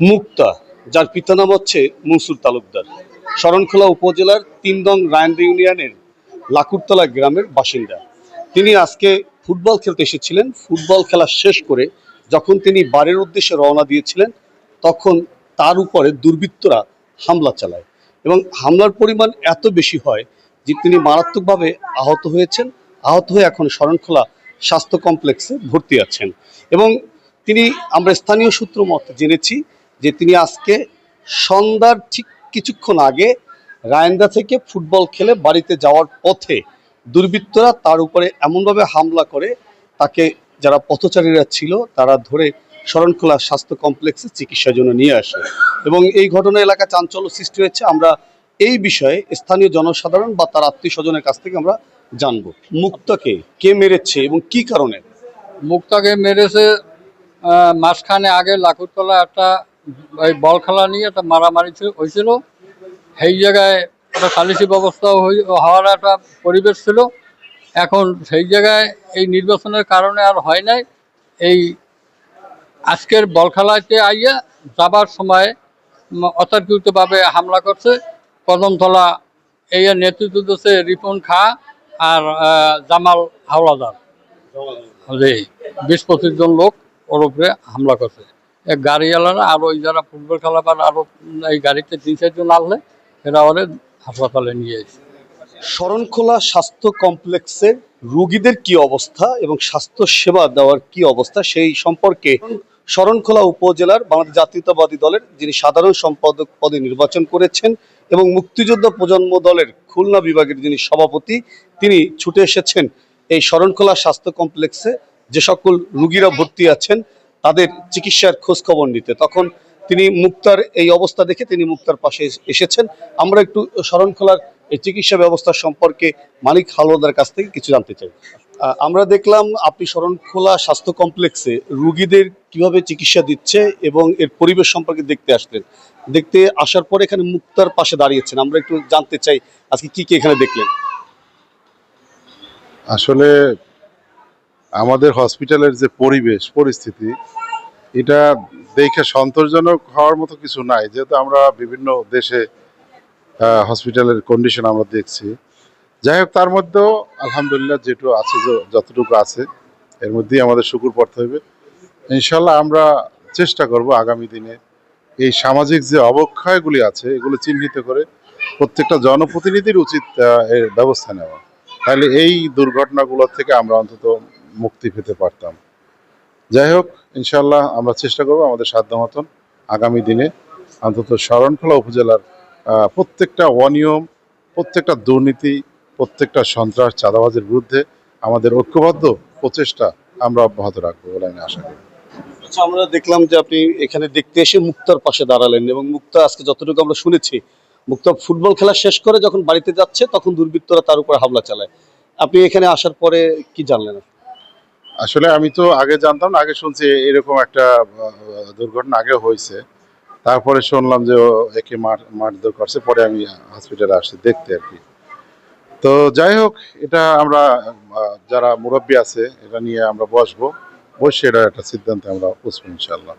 মুক্তা, যার পিতা নাম হচ্ছে মনসুর তালুকদার। শরণখোলা উপজেলার তিনদং রায়ন্দ ইউনিয়নের লাকুরতলা গ্রামের বাসিন্দা। তিনি আজকে ফুটবল খেলতে এসেছিলেন। ফুটবল খেলা শেষ করে যখন তিনি বাড়ির উদ্দেশ্যে রওনা দিয়েছিলেন, তখন তার উপরে দুর্বৃত্তরা হামলা চালায় এবং হামলার পরিমাণ এত বেশি হয় যে তিনি মারাত্মকভাবে আহত হয়েছেন। আহত হয়ে এখন শরণখোলা স্বাস্থ্য কমপ্লেক্সে ভর্তি আছেন এবং তিনি আমরা স্থানীয় সূত্র মতে জেনেছি যে তিনি আজকে সন্ধ্যার ঠিক কিছুক্ষণ আগে রায়ন্দা থেকে ফুটবল খেলে বাড়িতে যাওয়ার পথে দুর্বৃত্তরা তার উপরে এমনভাবে হামলা করে, তাকে যারা পথচারীরা ছিল তারা ধরে শরণখোলা স্বাস্থ্য কমপ্লেক্সে চিকিৎসার জন্য নিয়ে আসে। এবং এই ঘটনা এলাকা চাঞ্চল্য সৃষ্টি হয়েছে। আমরা এই বিষয়ে স্থানীয় জনসাধারণ বা তার আত্মীয় স্বজনের কাছ থেকে আমরা জানব। মুক্তাকে কে মেরেছে এবং কি কারণে? মুক্তাকে মেরেছে মাসখানে আগে লাকুরতলা একটা ওই বল খেলা নিয়ে একটা মারামারি ছিল- হয়েছিল। সেই জায়গায় একটা সালিসি ব্যবস্থা হওয়ার একটা পরিবেশ ছিল। এখন সেই জায়গায় এই নির্বাচনের কারণে আর হয় নাই। এই আজকের বল খেলাতে আইয়া যাবার সময় অতর্কিতভাবে হামলা করছে। কদমতলা এই নেতৃত্ব দিচ্ছে রিপন খা আর জামাল হাওলাদার। যে বিশ পঁচিশ জন লোক ওর উপরে হামলা করছে। গাড়িওয়ালারা আর ওই যারা ফুটবল খেলাবার আরও এই গাড়িতে তিন চারজন আসলে এরা ওরে হাসপাতালে নিয়ে এসেছে শরণখোলা স্বাস্থ্য কমপ্লেক্সে রোগীদের কি অবস্থা এবং স্বাস্থ্য সেবা দেওয়ার কি অবস্থা সেই সম্পর্কে শরণখোলা উপজেলার বাংলাদেশ জাতীয়তাবাদী দলের যিনি সাধারণ সম্পাদক পদে নির্বাচন করেছেন এবং মুক্তিযোদ্ধা প্রজন্ম দলের খুলনা বিভাগের যিনি সভাপতি, তিনি ছুটে এসেছেন এই শরণখোলা স্বাস্থ্য কমপ্লেক্সে। যে সকল রুগীরা ভর্তি আছেন তাদের চিকিৎসার খোঁজ খবর নিতে। তখন তিনি মুক্তার এই অবস্থা দেখে তিনি মুক্তার পাশে এসেছেন। আমরা একটু শরণখোলার এই চিকিৎসা ব্যবস্থা সম্পর্কে মালিক হালদার কাছ থেকে কিছু জানতে চাই। আমরা দেখলাম আপনি শরণখোলা স্বাস্থ্য কমপ্লেক্সে রুগীদের কীভাবে চিকিৎসা দিচ্ছে এবং এর পরিবেশ সম্পর্কে দেখতে আসলেন। দেখতে আসার পরে এখানে মুক্তার পাশে দাঁড়িয়েছেন। আমরা একটু জানতে চাই, আজকে কি কি এখানে দেখলেন? আসলে আমাদের হসপিটালের যে পরিবেশ, পরিস্থিতি, এটা দেখে সন্তোষজনক হওয়ার মতো কিছু নাই। যেহেতু আমরা বিভিন্ন দেশে হসপিটালের কন্ডিশন আমরা দেখছি। যাই হোক, তার মধ্যেও আলহামদুলিল্লাহ যেটুকু আছে যতটুকু আছে, এর মধ্যেই আমাদের শুকুর পড়তে হবে। ইনশাল্লাহ আমরা চেষ্টা করব আগামী দিনে এই সামাজিক যে অবক্ষয়গুলি আছে, এগুলো চিহ্নিত করে প্রত্যেকটা জনপ্রতিনিধির উচিত এর ব্যবস্থা নেওয়া। তাহলে এই দুর্ঘটনাগুলো থেকে আমরা অন্তত মুক্তি পেতে পারতাম। যাই হোক ইনশাল্লাহ আমরা চেষ্টা করব আমাদের সাধ্য মতন আগামী দিনে অন্তত শরণখোলা উপজেলার প্রত্যেকটা অনিয়ম, প্রত্যেকটা দুর্নীতি, প্রত্যেকটা সন্ত্রাস, চাঁদাবাজের বিরুদ্ধে আমাদের ঐক্যবদ্ধ প্রচেষ্টা আমরা অব্যাহত রাখব বলে আমি আশা করি। আচ্ছা আমরা দেখলাম যে আপনি এখানে দেখতে এসে মুক্তার পাশে দাঁড়ালেন এবং মুক্তা আজকে যতটুকু আমরা শুনেছি, মুক্তা ফুটবল খেলা শেষ করে যখন বাড়িতে যাচ্ছে তখন দুর্বৃত্তরা তার উপর হামলা চালায়। আপনি এখানে আসার পরে কি জানলেন? আসলে আমি তো আগে জানতাম না, আগে শুনছি এরকম একটা দুর্ঘটনা আগে হয়েছে। তারপরে শুনলাম যে একে মার, মারধর করছে, পরে আমি হসপিটালে আসছি, দেখতে আর কি। তো যাই হোক, এটা আমরা যারা মুরব্বী আছে, এটা নিয়ে আমরা বসবো। বসে এটা একটা সিদ্ধান্তে আমরা বসবো ইনশাল্লাহ